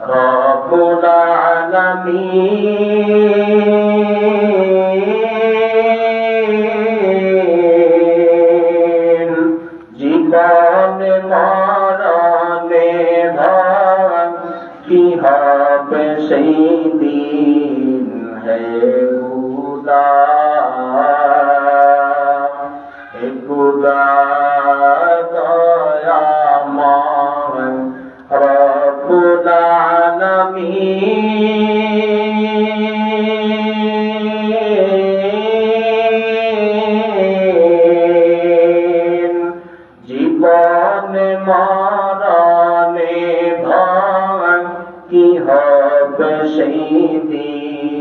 رب العالمين হবে সেই দিন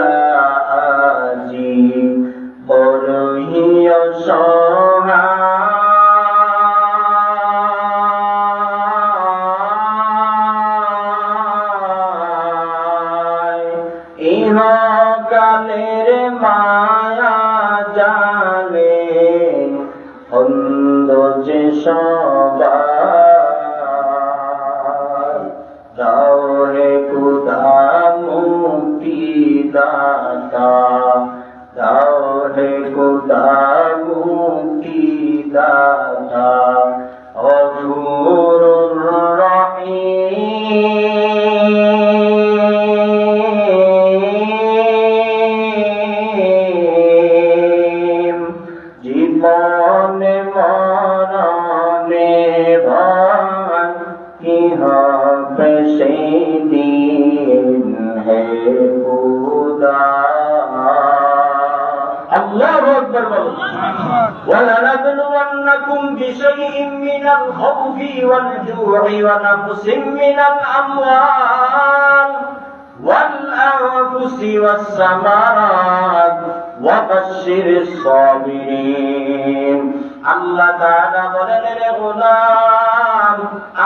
আজি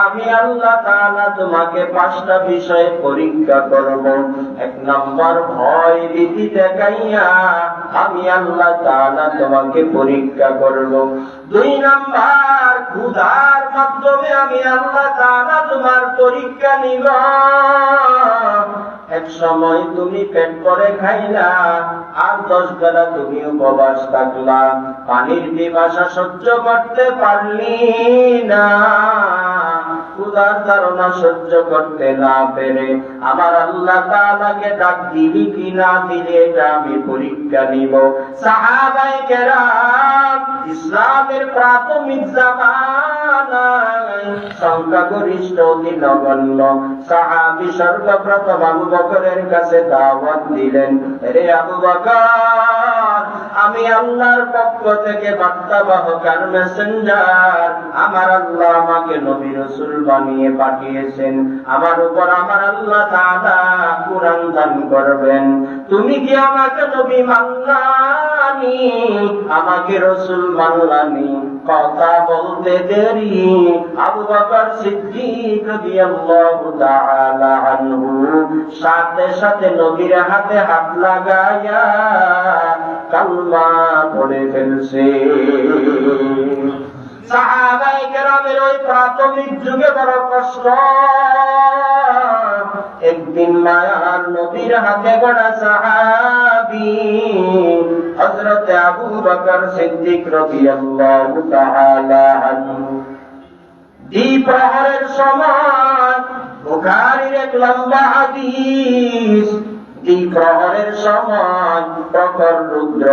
আমি আল্লাহ তাআলা তোমাকে পাঁচটা বিষয়ে পরীক্ষা করব। এক নম্বর, ভয়, ভীতি দেখাইয়া আমি আল্লাহ তাআলা তোমাকে পরীক্ষা করব। দুই নাম্বার, ক্ষুধার মাধ্যমে আমি আল্লাহ তাআলা তোমার পরীক্ষা নিব। এক সময় তুমি পেট করে খাইলা, আর দশ বেলা তুমি উপবাস থাকলা। পানির পিপাসা সহ্য করতে পারলি না। ক্ষুধার ধারণা সহ্য করতে না পেরে আমার আল্লাহ তাআলাকে ডাক দিলি কি না দিলে এটা আমি পরীক্ষা নিব। কেরাম ইসলামের প্রাথমিক জামানায় সংখ্যাগরিষ্ঠ অতি নগণ্য সাহাবি সর্বপ্রথম আবু বকরের কাছে দাওয়াত দিলেন রে আবু বকর আমি আল্লাহর পক্ষ থেকে বার্তা আর মেসেঞ্জার আমার আল্লাহ আমাকে নবী রসুল বানিয়ে পাঠিয়েছেন। আমার উপর আমার আল্লাহ দাদা কুরান দান করবেন। তুমি কি আমাকে নবী মানলানি আমাকে রসুল মানলানি। কথা বলতে দেরি, আবু বকর সিদ্দিক রাদিয়াল্লাহু সাথে সাথে নবীর হাতে হাত লাগায়া কালমা পড়ে ফেলছে। সাহাবাই কেরামের ওই প্রাথমিক যুগে বড় কষ্ট। একদিন মায়ার নবীর হাতে গড়া সাহাবি হযরত আবু বকর সিদ্দিক রাদিয়াল্লাহু তাআলা দ্বিপ্রহরের সময় বুখারীর এক লম্বা হাদিস। দ্বিপ্রহরের সময় প্রখর রুদ্র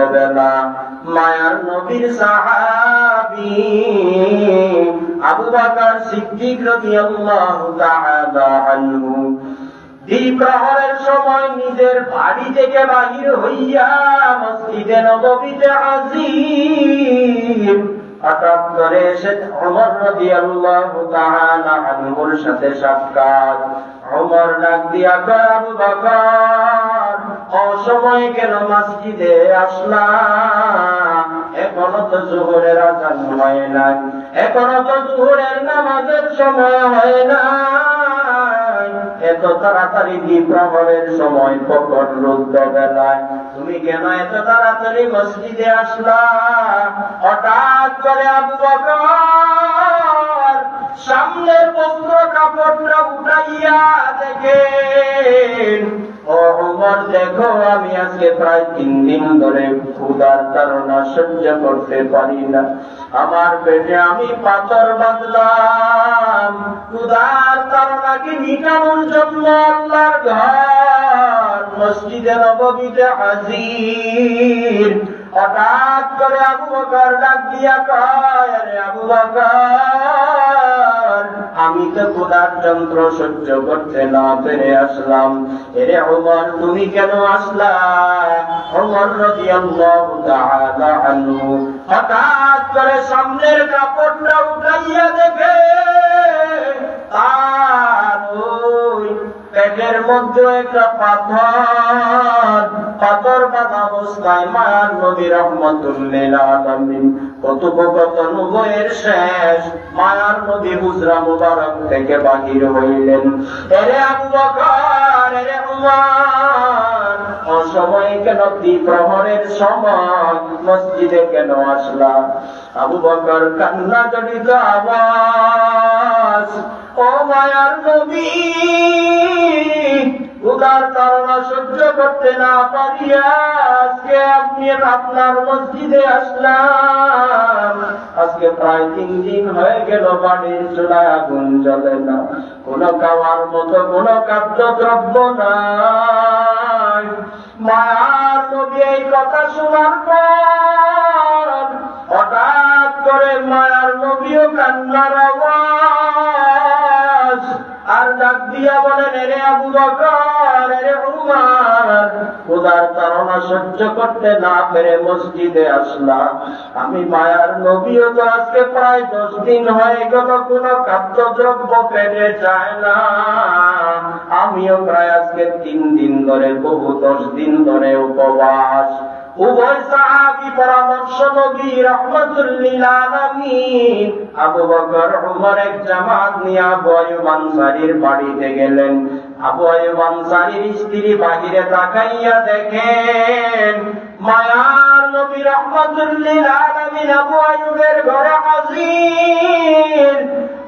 মায়ার নবীর সাহাবি আবু বকর সিদ্দিক রাদিয়াল্লাহু তাআলা দ্বিপ্রহরের সময় নিজের বাড়ি থেকে বাহির হইয়া মসজিদে বকর, অসময় কেন মসজিদে আসলাম এখনও তো জোহরের আজান হয় নাই। এখনও তো জোহরের নামাজের সময় হয় নাই এত তাড়াতাড়ি দ্বিপ্রহরের সময় প্রকট রুদ্ধ বেলায়? তুমি কেন এত তাড়াতাড়ি মসজিদে আসলা? হঠাৎ করে আবু বকর সামনের বস্ত্র কাপড়টা উঠাইয়া দেখেন। ও দেখো, আমি আজকে প্রায় তিন দিন ধরে ক্ষুদার তারা সহ্য করতে পারি না। আমার পেটে আমি পাথর বাঁধলাম। ক্ষুদার তারণাকে মিটানোর জন্য আল্লাহর ঘর? মসজিদে নববীতে হাজির। হঠাৎ করে আবু ডাক দিয়া কয়, আরে আবু আমি তো খোদার যন্ত্র সহ্য করতে না পেরে আসলাম। এরে ওমর, তুমি কেন আসলা? ওমর রাদিয়াল্লাহু হঠাৎ করে সামনের কাপড়টা উঠাইয়া দেখে ওই পেটের মধ্যে একটা পাথর পাথর বাঁধা অবস্থায় মায়ার নবী রহমতুল্লিল কত কথোপকথন বইয়ের শেষ, মায়ার নবী হুজরা মুবারক থেকে বাহির হইলেন। এরে আবু বকর, এরে উমর অসময়ে কেন দ্বিপ্রহরের সময় মসজিদে কেন আসলা? আবু বকর কান্না জড়িত আওয়াজ ও মায়ার নবী, উদার তারা সহ্য করতে না পারিয়া আপনি আপনার মসজিদে আসলাম। আজকে প্রায় তিন দিন হয়ে গেল বাড়ির চুলায় আগুন জ্বলে না। কোন খাওয়ার মতো কোন খাদ্য দ্রব্য নাই মায়ার নবী এই কথা শোনার পর হঠাৎ করে মায়ার নবীও কান্নার আওয়াজ। আর ডাক দিয়া বলেন, এরে আবু বকর, এরে খোদার তারা সহ্য করতে না পেরে মসজিদে আসলাম। আমি মায়ার নবীও তো আজকে প্রায় দশ দিন হয়ে গেল, কোন খাদ্যদ্রব্য না। আমিও প্রায় আজকে তিন দিন ধরে, বহু দশ দিন ধরে উপবাস। উভয় সাহাবি পরামর্শ নবী রহমতুল্লিল আলামিন আবু বাড়িতে গেলেন। আবু আয়ুব স্ত্রী বাহিরে তাকাইয়া দেখেন, মায়ার নবী রহমতুল্লিল আলামিন আবু আয়ুবের ঘরে হাজির।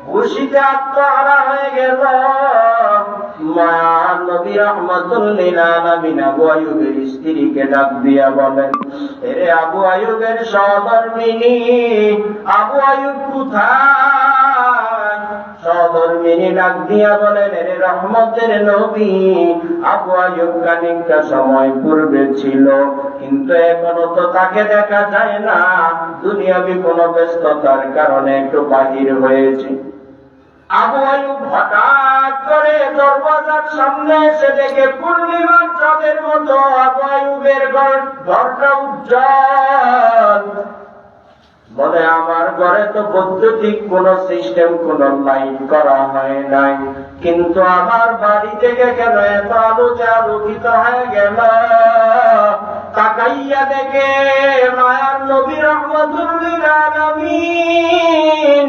খুশিতে আত্মহারা হয়ে গেল। স্ত্রীকে ডাক দিয়া বলেন রহমতের নবী, আবু আয়ুব খানিকটা সময় পূর্বে ছিল, কিন্তু এখনও তো তাকে দেখা যায় না। দুনিয়াবি কোনো ব্যস্ততার কারণে একটু বাহির হয়েছে। আবু আমার ঘরে তো বৈদ্যুতিক কোন সিস্টেম, কোন লাইট করা হয় নাই। কিন্তু আমার বাড়ি থেকে কেন এত আলোতে আলোকিত হয়ে গেল? তাকাইয়া দেখে মায়ার নবী রহমতুল্লিল আলামিন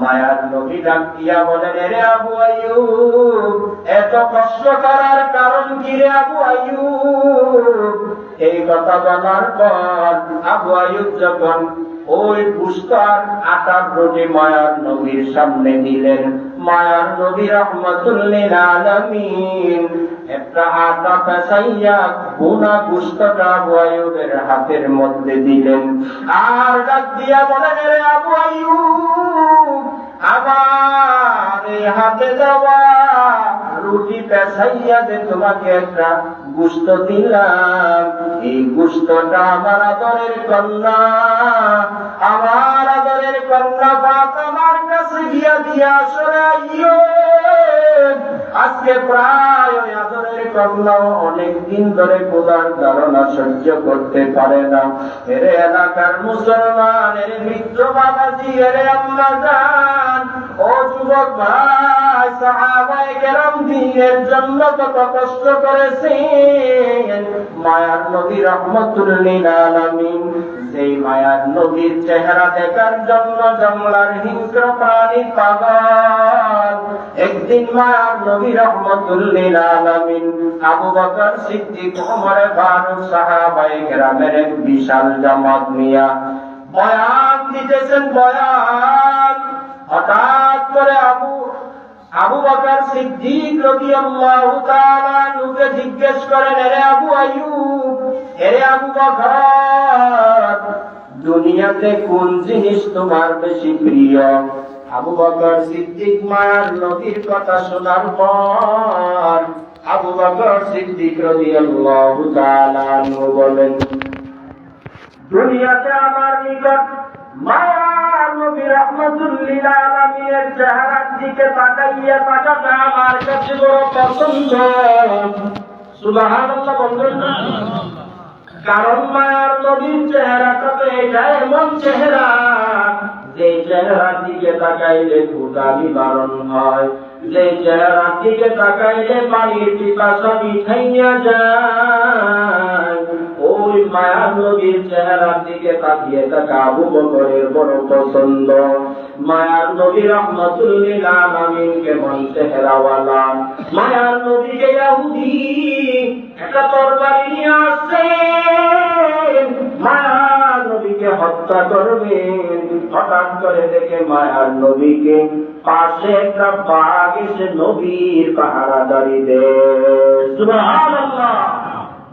মায়ার নবী ডাক বলেন, এরে আবু এত কষ্ট করার কারণ কি রে আবু আয়ুব এই কথা বলার পর আবু যখন ওই আটার মায়ার নবীর সামনে দিলেন, মায়ার নবী রহমতুল্লিল আলমিন একটা আটা পেঁচাইয়া গুনা পুষ্কটা আবু আয়ুবের হাতের মধ্যে দিলেন। আর ডাক দিয়া বলেন রে আবু আয়ুব আমার হাতে রুটি যে তোমাকে একটা গুস্ত দিলাম, এই গুস্তটা আমার আদরের কন্যা, আমার আদরের কন্যা পাত আমার কাছে গিয়া দিয়া আসলে আইয়ো আজকে প্রায় ওই আদরের কন্যা অনেক দিন ধরে খোদার ধারণা সহ্য করতে পারে না। এরে এলাকার মুসলমান, এরে মিত্র বাবাজি, এরে আম্মা যান ও যুবক ভাই, সাহাবায়ে কেরাম দিনের জন্য কত কষ্ট করেছেন। মায়ার নবী রহমতুল্লিল আলামিন সেই মায়ার নবীর চেহারা দেখার জন্য জঙ্গলার হিংস্র প্রাণী পাগল। একদিন বিশাল জামাত নিয়া বয়ান দিতেছেন, বয়ান। হঠাৎ করে আবু আবু বকর সিদ্দিক রাদিয়াল্লাহু তাআলা জিজ্ঞেস করেন, এরে আবু আইয়ুব, এরে আবু বকর, দুনিয়াতে কোন জিনিস তোমার বেশি প্রিয়? আবু বকর সিদ্দিক মায়ার নবীর কথা শোনার পর আবু বকর সিদ্দিক রাদিয়াল্লাহু তাআলা বলেন, দুনিয়াতে আমার নিকট মায়ার নবী রহমতুল্লিল আলামিনের চেহারার দিকে তাকাইয়া তাকাটা আমার কাছে বড় পছন্দ। সুবহানাল্লাহ বলবেন কারণ মায়ার নবীর চেহারাটা তো এটা এমন চেহারা যে চেহারার দিকে তাকাইলে ক্ষুদা নিবারণ হয়। যে চেহারার দিকে তাকাইলে পানির পিপাসা মিঠাইয়া যায়। ওই মায়ার নবীর চেহারার দিকে তাকিয়ে থাকা আবু বকরের বড় পছন্দ। মায়ার নবী রহমতুল্লিল আলামিন কেমন চেহারাওয়ালা মায়ার নবীকে হত্যা করবেন হঠাৎ করে দেখে মায়ার নবীকে পাশে একটা বাঘ নবীর দেয় সুবহানাল্লাহ!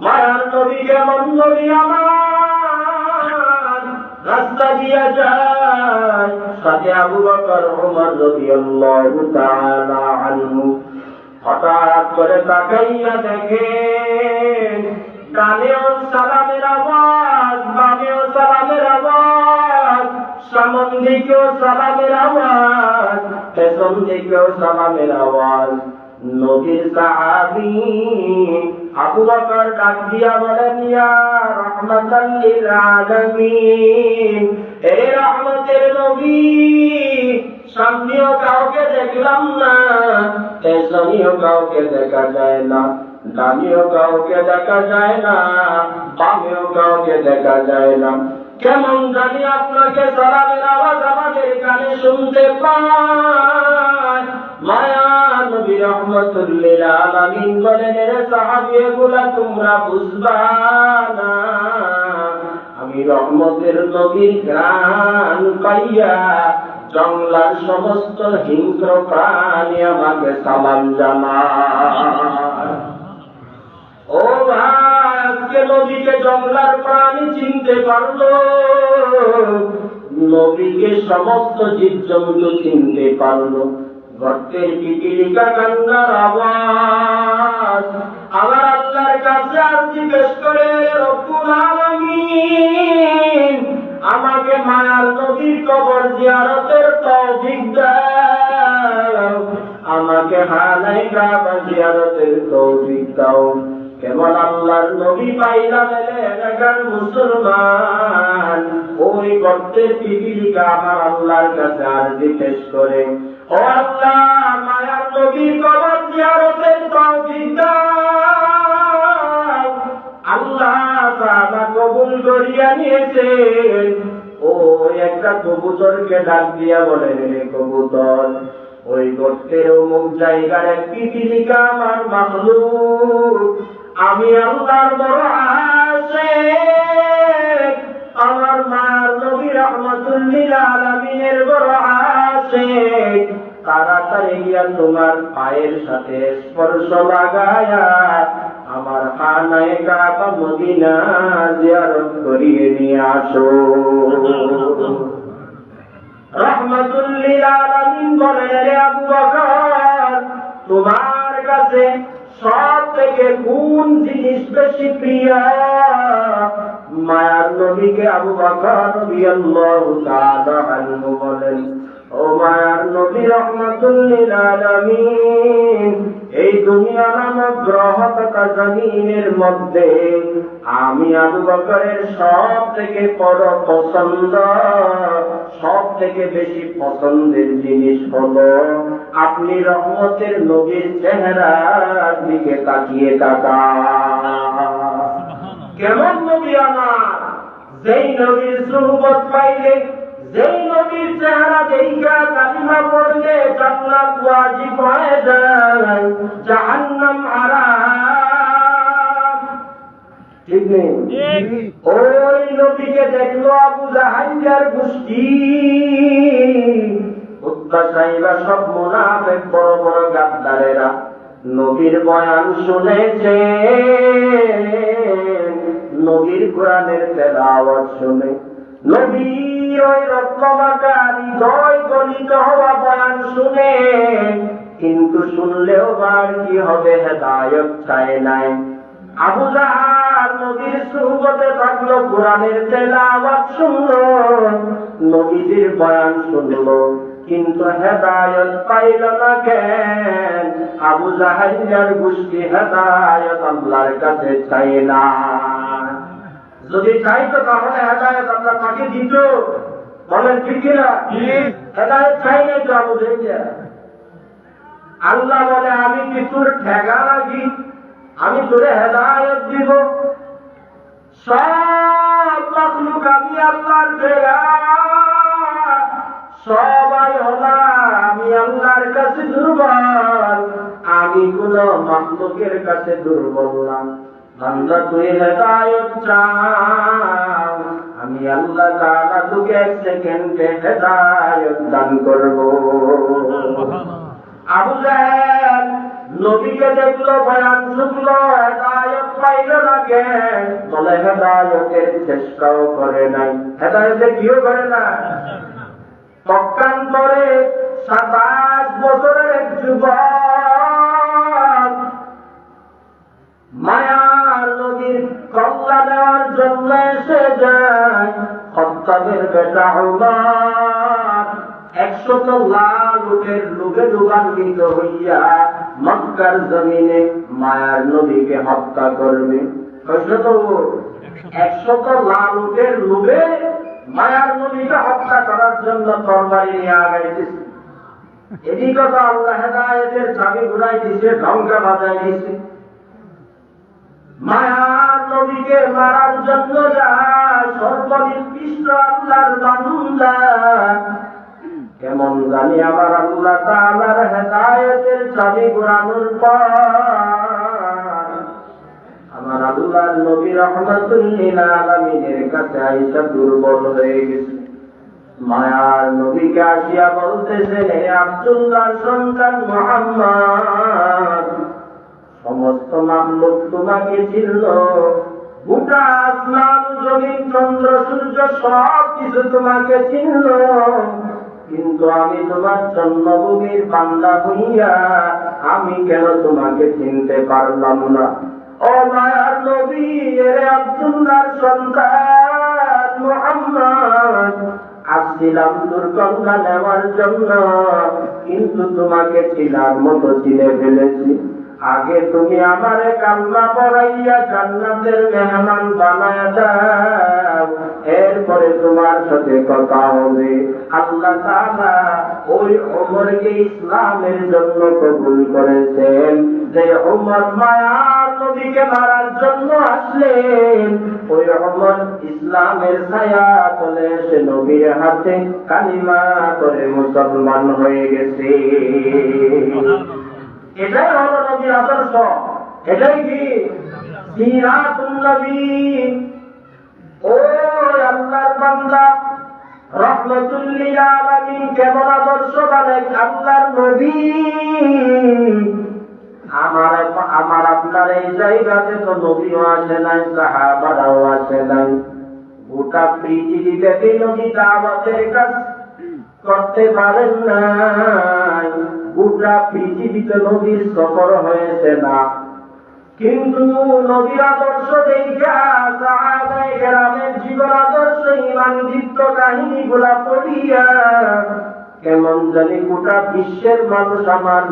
মায়ার নবী কেমন নবী আমার, রাস্তা দিয়া যায়, সাথে আবু বকর ওমর রাদিয়াল্লাহু তাআলা হঠাৎ করে তাকাইয়া দেখে ডানেও সালামের আওয়াজ বামেও সালামের আওয়াজ সামন দিকেও সালামের আওয়াজ দিকেও সালামের আওয়াজ। দেখলাম না কাউকে দেখা যায় না। ডানেও কাউকে দেখা যায় না, বামেও কাউকে দেখা যায় না। কেমন জানি আপনাকে সালামের আওয়াজ আমাদের কানে শুনতে পায়। আমি রহমতের নবীর গান পাইয়া জঙ্গলার সমস্ত হিংস্র প্রাণী আমাকে সালাম জানায়। ও আজকে নবীকে জঙ্গলার প্রাণী চিনতে পারল। নবীকে সমস্ত জীব জন্তু চিনতে পারল। গর্তের পিপিলিকা কান্নার আওয়াজ। আবার আল্লাহর কাছে আর জিজ্ঞেস করে আমাকে মায়ার নবীর কবর জিয়ারতের তৌফিক দাও। আমাকে হালাই কাবা জিয়ারতের তৌফিক দাও। কেমন আল্লাহর নবী পাইলাম এলে এলাকার মুসলমান? ওই গর্তের পিপিলিকা আমার আল্লাহর কাছে আর জিজ্ঞেস করে। ও আল্লাহ, মায়ার নবী কবর জিয়ারতের তৌফিক আল্লাহ তাআলা কবুল করিয়া নিয়েছেন। ওই একটা কবুতরকে ডাক দিয়া বলেন কবুতর, ওই গর্তের অমুক জায়গার এক পিপিলিকা আমার মাহলুক আমি আল্লাহর বড় আমার মার নবী রহমতুল্লিল বড় আছে তাড়াতাড়ি গিয়া তোমার পায়ের সাথে স্পর্শ লাগায়া আমার খানায় কাবা মদিনা জিয়ারত করিয়ে নিয়ে আসো। রহমতুল্লিল আলমিন বলেন রে আবু বকর, তোমার কাছে সব থেকে কোন জিনিস বেশি প্রিয়? মায়ার নবীকে আবু বকর রাদিয়াল্লাহু তাআলা আনহু বলেন, ও মায়ার নবী রহমাতুল্লিল আলামিন এই দুনিয়া নামক গ্রহ তথা জমিনের মধ্যে আমি আবু বকরের সব থেকে বড় পছন্দ সব থেকে বেশি পছন্দের জিনিস হলো আপনি রহমতের নবীর চেহারার দিকে তাকিয়ে তাকা কেমন নবী আমার? যেই নবীর সুহবত পাইলে যেই নবীর চেহারা দেখা কালিমা পড়লে জান্নাত ওয়াজিব হয়ে যায়। জাহান্নাম হারাম। ঠিক নেই? ওই নবীকে দেখল আবু জাহাঙ্গার গোষ্ঠী। উত্তাসাইবা সব মুনাফেক বড় বড় গাদ্দারেরা নবীর বয়ান শুনেছে। নবীর কোরআনের তেলাওয়াত শুনে নবীর ওই বয়ান কিন্তু শুনলেও বার কি হবে, হেদায়ত চায় নাই। আবু জাহার থাকল, কোরআনের শুনলো বয়ান শুনলো। কিন্তু হেদায়ত পাইল না কেন? আবু জাহাইয়ার গোষ্ঠী হেদায়ত আল্লাহর কাছে চাই না। যদি চাইতো তাহলে হেদায়ত আল্লাহ তাকে দিত। বলেন ঠিক কিনা? হেদায়ত চাই নাই তো আবু আল্লাহ বলে আমি কি তোর ঠেগা লাগি আমি তোরে হেদায়ত দিব। সব মখলুক আমি আল্লাহর ঠেগা সবাই হলা আমি আল্লাহর কাছে দুর্বল। আমি কোন মখলুকের কাছে দুর্বল না। বান্দা তুই হেদায়ত চাও আমি আল্লাহ তাআলা তোকে এক সেকেন্ডে হেদায়ত দান করব। আবু জাহেল নবীকে দেখল বয়ান শুনলো হেদায়ত পাইল বলে হেদায়তের চেষ্টাও করে নাই। হেদায়তে কিও করে না? পক্ষান্তরে সাতাশ বছরের যুবক মায়ার নদীর কল্লা দেওয়ার জন্য এসে যায়। হত্যাদের বেটা হবার একশত লাল উঠের লোকে ডুবান্বিত হইয়া মক্কার জমিনে মায়ার নদীকে হত্যা করবে। কয়শত একশত লাল উঠের লোভে মায়ার নদীকে হত্যা করার জন্য তরবারি নিয়ে আগাইতেছে। এদিকে তো আল্লাহ হেদায়তের চাবি ঘুরাই দিছে ঢঙ্কা বাজাই দিছে মায়ার নবীকে মারার জন্য যায়, সর্বনিকৃষ্ট আল্লাহর বান্দা। কেমন জানি আমার আল্লাহ তাআলার হেদায়েতের চাবি ঘোরানোর পর আমার আল্লাহর নবী রহমাতুল্লিল আলামিনের কাছে আইসা দুর্বল হয়ে গেছে। মায়ার নবীকে আসিয়া বলতেছে হে আব্দুল্লাহ সন্তান মোহাম্মদ সমস্ত মামলুক তোমাকে চিনল গোটা আসমান, জমিন, চন্দ্র, সূর্য, সব কিছু তোমাকে চিনল কিন্তু আমি তোমার জন্মভূমির বান্দা হইয়া আমি কেন তোমাকে চিনতে পারলাম না? ও মায়ার নবী, এরে আব্দুল্লাহর সন্তান মোহাম্মদ, আসছিলাম তোর কন্যা নেওয়ার জন্য, কিন্তু তোমাকে চিনার মতো চিনে ফেলেছি। আগে তুমি আমারে কান্না পড়াইয়া জান্নাতের মেহমান বানায় দাও। এরপরে তোমার সাথে কথা হবে। আল্লাহ তাআলা ওই ওমরকে ইসলামের জন্য কবুল করেছেন। যে ওমর মায়ার নবীকে মারার জন্য আসলেন, ওই ওমর ইসলামের ছায়া তলে এসে নবীর হাতে কালিমা করে মুসলমান হয়ে গেছে। এটাই হলো নবীর আদর্শ। এটাই কি? নবী। আমার আপনার এই জায়গাতে তো আসে নাই, সাহাবারাও আসে নাই। গোটা পৃথিবীতে নদী দাওয়াতের কাজ করতে পারেন নাই। গোটা পৃথিবীতে নদীর সফর হয়েছে না। কিন্তু নবীর আদর্শ জীবন আদর্শ ইমান দীপ্ত কাহিনী গুলা পড়িয়া কেমন জানি গোটা বিশ্বের মানুষ আমার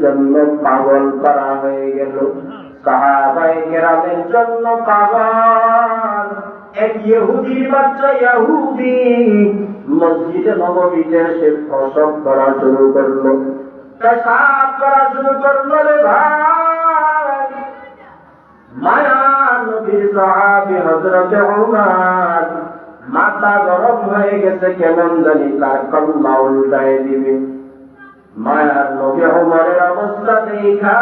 জন্য পাগল করা হয়ে গেল। জন্য পাগল। এক ইহুদির বাচ্চা ইহুদি মসজিদে নববীতে সে প্রসব করা শুরু করল। পেশাব করা শুরু করল রে ভাই, মায়া নবীর সাহাবী হযরতে উমর, মাথা গরম হয়ে গেছে, কেমন জানি তার কল্লা উল্টায় দিবে। মায়ার নবী উমরের অবস্থা দেখা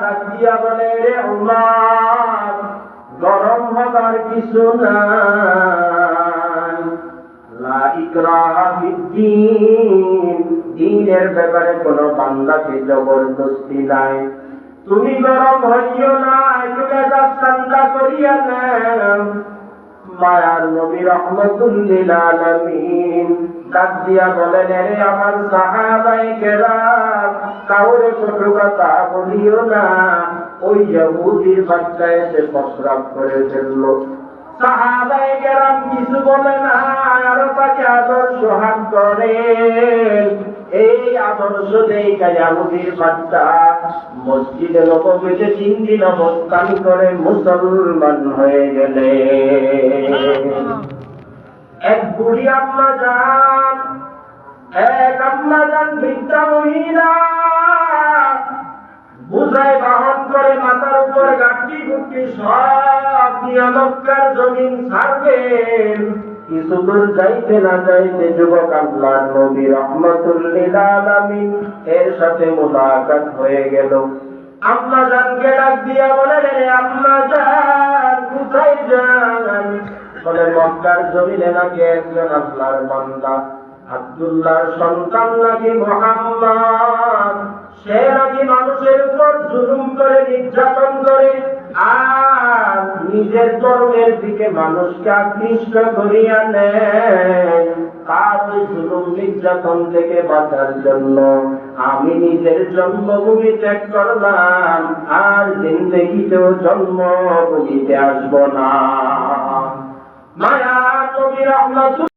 ডাক দিয়া বলে, রে উমর, গরম হবার কিছু নাই। দ্বীনের ব্যাপারে কোনো বান্দাকে জবরদস্তি নাই। তুমি গরম হইও না করিয়া নেন মায়ার নবী রহমতুল্লিল আলামিন কাউরে না। ওই করে ফেলল। কিছু বলে না, আরও তাকে আদর্শ এই বাচ্চা। মসজিদে তিন দিন অবস্থান করে, মুসলমান হয়ে গেলে। এক বুড়ি আম্মা যান, এক আম্মা যান বৃদ্ধা মহিলা। বুঝায় বাহন করে মাথার উপর গাঠি গুটি, সব নিয়ে মক্কার জমিন ছাড়বেন। কিছু দূর যাইতে না যাইতে যুবক আল্লাহ নবী আলামিন এর সাথে মুলাকাত হয়ে গেল। আম্মা জানকে ডাক দিয়া বলে, রে আম্মা জান, কোথায় যান? বলে, মক্কার জমিনে নাকি একজন আল্লাহর বান্দা। আব্দুল্লাহর সন্তান নাকি মোহাম্মদ। সে নাকি মানুষের উপর জুলুম করে, নির্যাতন করে। আর নিজের ধর্মের দিকে মানুষকে আকৃষ্ট করিয়া নেয় তার ওই জুলুম নির্যাতন থেকে বাঁচার জন্য আমি নিজের জন্মভূমি ত্যাগ করলাম, আর জিন্দগিতেও জন্মভূমিতে আসব না। মায়া রহমত